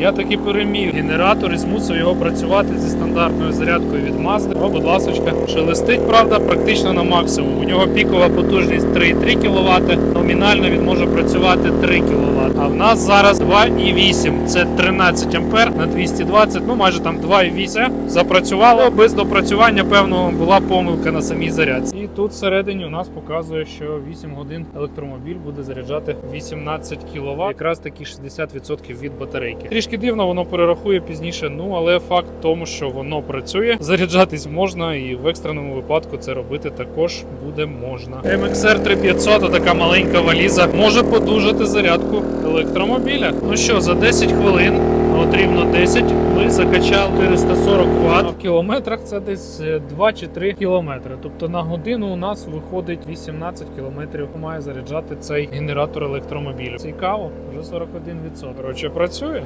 Я таки переміг генератор і змусив його працювати зі стандартною зарядкою від Mazda. О, будь ласочка, шелестить, правда, практично на максимум. У нього пікова потужність 3,3 кВт, номінально він може працювати 3 кВт. А в нас зараз 2,8. Це 13 ампер на 220, ну майже там 2,8. Запрацювало без допрацювання, певно, була помилка на самій зарядці. І тут всередині у нас показує, що 8 годин електромобіль буде заряджати 18 кВт, якраз таки 60% від батарейки. Трішки дивно, воно перерахує пізніше. Ну але факт в тому, що воно працює, заряджатись можна, і в екстреному випадку це робити також буде можна. MXR 3500, така маленька валіза, може подужати зарядку електромобіля. Ну що, за 10 хвилин, от рівно 10, ми закачали 440 Вт. В кілометрах це десь е, 2 чи 3 кілометри. Тобто на годину у нас виходить 18 кілометрів. Має заряджати цей генератор електромобіля. Цікаво, вже 41%. Коротше, працює.